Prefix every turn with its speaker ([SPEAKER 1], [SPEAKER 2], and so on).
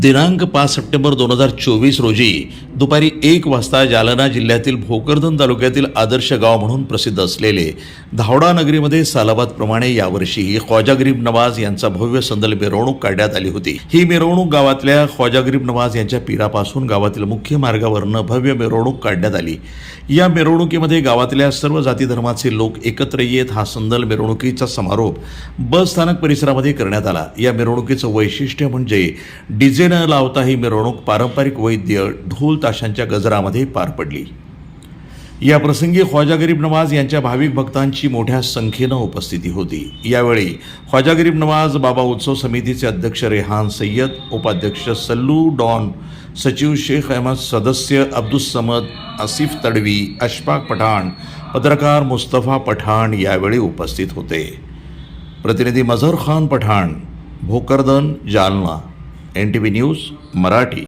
[SPEAKER 1] दिनांक पाच सप्टेंबर दोन हजार चोवीस रोजी दुपारी एक वाजता जालना जिल्ह्यातील भोकरदन तालुक्यातील आदर्श गाव म्हणून प्रसिद्ध असलेले धावडा नगरीमध्ये सालाबादप्रमाणे यावर्षी ख्वाजा गरीब नवाज यांचा भव्य संदल मिरवणूक काढण्यात आली होती. ही मिरवणूक गावातल्या ख्वाजा गरीब नवाज यांच्या पिरापासून गावातील मुख्य मार्गावरनं भव्य मिरवणूक काढण्यात आली. या मिरवणुकीमध्ये गावातल्या सर्व जाती धर्माचे लोक एकत्र येत हा संदल मिरवणुकीचा समारोप बस स्थानक परिसरामध्ये करण्यात आला. या मिरवणुकीचं वैशिष्ट्य म्हणजे डीजे न लावता ही मिरवणूक पारंपरिक वैद्य ढोल ताशांच्या गजरामध्ये पार पडली. या प्रसंगी ख्वाजा गरीब नवाज यांच्या भाविक भक्तांची मोठ्या संख्येनं उपस्थिती होती. यावेळी ख्वाजा गरीब नवाज बाबा उत्सव समितीचे अध्यक्ष रेहान सय्यद उपाध्यक्ष सल्लू डॉन सचिव शेख अहमद सदस्य अब्दुलसमद आसिफ तडवी अशफाक पठाण पत्रकार मुस्तफा पठाण यावेळी उपस्थित होते. प्रतिनिधी Mazhar Khan Pathan Bhokardan Jalna N T V news Marathi.